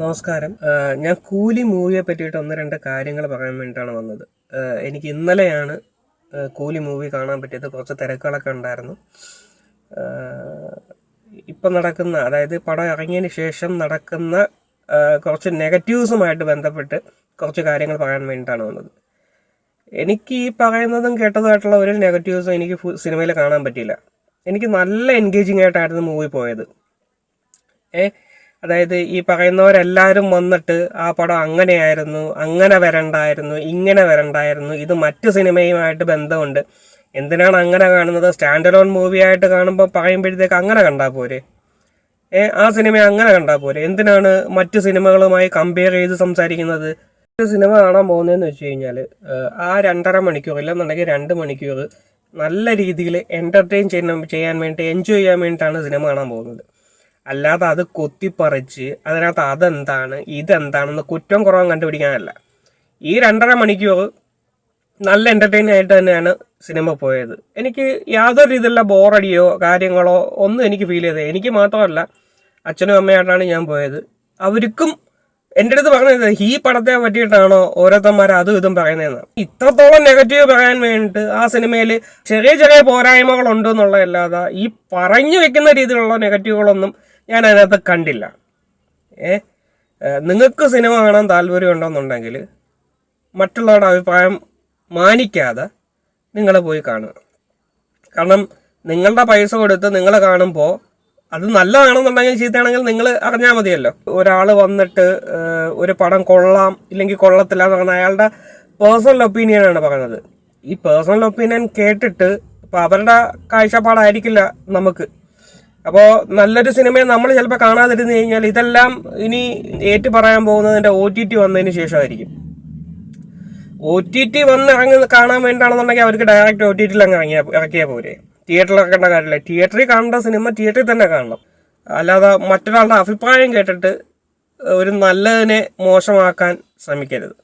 നമസ്കാരം. ഞാൻ കൂലി മൂവിയെ പറ്റിയിട്ട് ഒന്ന് രണ്ട് കാര്യങ്ങൾ പറയാൻ വേണ്ടിയിട്ടാണ് വന്നത്. എനിക്ക് ഇന്നലെയാണ് കൂലി മൂവി കാണാൻ പറ്റിയത്. കുറച്ച് തിരക്കുകളൊക്കെ ഉണ്ടായിരുന്നു. ഇപ്പം നടക്കുന്ന അതായത് പടം ഇറങ്ങിയതിന് ശേഷം നടക്കുന്ന കുറച്ച് നെഗറ്റീവ്സുമായിട്ട് ബന്ധപ്പെട്ട് കുറച്ച് കാര്യങ്ങൾ പറയാൻ വേണ്ടിയിട്ടാണ് വന്നത്. എനിക്ക് ഈ പറയുന്നതും കേട്ടതുമായിട്ടുള്ള ഒരു നെഗറ്റീവ്സും എനിക്ക് സിനിമയിൽ കാണാൻ പറ്റിയില്ല. എനിക്ക് നല്ല എൻഗേജിങ് ആയിട്ടായിരുന്നു മൂവി പോയത്. ഏ അതായത് ഈ പറയുന്നവരെല്ലാവരും വന്നിട്ട് ആ പടം അങ്ങനെയായിരുന്നു അങ്ങനെ വരണ്ടായിരുന്നു ഇങ്ങനെ വരണ്ടായിരുന്നു ഇത് മറ്റു സിനിമയുമായിട്ട് ബന്ധമുണ്ട്. എന്തിനാണ് അങ്ങനെ കാണുന്നത്? സ്റ്റാൻഡ് അലോൺ മൂവി ആയിട്ട് കാണുമ്പോൾ പറയുമ്പോഴത്തേക്ക് അങ്ങനെ കണ്ടാൽ പോരെ? ഏ ആ സിനിമ അങ്ങനെ കണ്ടാൽ പോരെ? എന്തിനാണ് മറ്റു സിനിമകളുമായി കമ്പയർ ചെയ്ത് സംസാരിക്കുന്നത്? ഒരു സിനിമ കാണാൻ പോകുന്നതെന്ന് വെച്ച് കഴിഞ്ഞാൽ ആ രണ്ടര മണിക്കൂർ ഇല്ലെന്നുണ്ടെങ്കിൽ രണ്ട് മണിക്കൂർ നല്ല രീതിയിൽ എന്റർടൈൻ ചെയ്യാൻ ചെയ്യാൻ വേണ്ടി എൻജോയ് ചെയ്യാൻ വേണ്ടിയിട്ടാണ് സിനിമ കാണാൻ പോകുന്നത്. അല്ലാതെ അത് കൊത്തിപ്പറിച്ച് അതിനകത്ത് അതെന്താണ് ഇതെന്താണെന്ന് കുറ്റം കുറവും കണ്ടുപിടിക്കാനല്ല. ഈ രണ്ടര മണിക്കൂർ നല്ല എന്റർടൈൻ ആയിട്ട് തന്നെയാണ് സിനിമ പോയത്. എനിക്ക് യാതൊരു രീതിയിലുള്ള ബോറടിയോ കാര്യങ്ങളോ ഒന്നും എനിക്ക് ഫീൽ ചെയ്തത് എനിക്ക് മാത്രമല്ല അച്ഛനും അമ്മയായിട്ടാണ് ഞാൻ പോയത്. അവർക്കും എന്റെ അടുത്ത് പറഞ്ഞത് ഈ പടത്തെ പറ്റിയിട്ടാണോ ഓരോരുത്തന്മാർ അതും ഇതും പറയുന്നതെന്ന്. ഇത്രത്തോളം നെഗറ്റീവ് പറയാൻ വേണ്ടിയിട്ട് ആ സിനിമയിൽ ചെറിയ ചെറിയ പോരായ്മകൾ ഉണ്ടെന്നുള്ളതല്ലാതെ ഈ പറഞ്ഞു വെക്കുന്ന രീതിയിലുള്ള നെഗറ്റീവുകളൊന്നും ഞാൻ അതിനകത്ത് കണ്ടില്ല. ഏ? നിങ്ങൾക്ക് സിനിമ കാണാൻ താല്പര്യം ഉണ്ടെന്നുണ്ടെങ്കിൽ മറ്റുള്ളവരുടെ അഭിപ്രായം മാനിക്കാതെ നിങ്ങൾ പോയി കാണുക. കാരണം നിങ്ങളുടെ പൈസ കൊടുത്ത് നിങ്ങൾ കാണുമ്പോൾ അത് നല്ലതാണെന്നുണ്ടെങ്കിൽ ചീത്തയാണെങ്കിൽ നിങ്ങൾ അറിഞ്ഞാൽ മതിയല്ലോ. ഒരാൾ വന്നിട്ട് ഒരു പടം കൊള്ളാം ഇല്ലെങ്കിൽ കൊള്ളത്തില്ല എന്ന് പറഞ്ഞാൽ അയാളുടെ പേഴ്സണൽ ഒപ്പീനിയനാണ് പറയുന്നത്. ഈ പേഴ്സണൽ ഒപ്പീനിയൻ കേട്ടിട്ട് അപ്പോൾ അവരുടെ കാഴ്ചപ്പാടായിരിക്കില്ല നമുക്ക്. അപ്പോൾ നല്ലൊരു സിനിമയെ നമ്മൾ ചിലപ്പോൾ കാണാതിരുന്നു കഴിഞ്ഞാൽ ഇതെല്ലാം ഇനി ഏറ്റു പറയാൻ പോകുന്നതിന്റെ ഒ ടി ടി വന്നതിന് ശേഷമായിരിക്കും. ഒ ടി ടി വന്ന് ഇറങ്ങി കാണാൻ വേണ്ടിയാണെന്നുണ്ടെങ്കിൽ അവർക്ക് ഡയറക്റ്റ് ഒ ടി ടിയിൽ അങ്ങ് ഇറങ്ങിയാൽ ഇറക്കിയാൽ പോരെ. തിയേറ്ററിൽ ഇറക്കേണ്ട കാര്യമില്ല. തിയേറ്ററിൽ കാണേണ്ട സിനിമ തിയേറ്ററിൽ തന്നെ കാണണം. അല്ലാതെ മറ്റൊരാളുടെ അഭിപ്രായം കേട്ടിട്ട് ഒരു നല്ലതിനെ മോശമാക്കാൻ ശ്രമിക്കരുത്.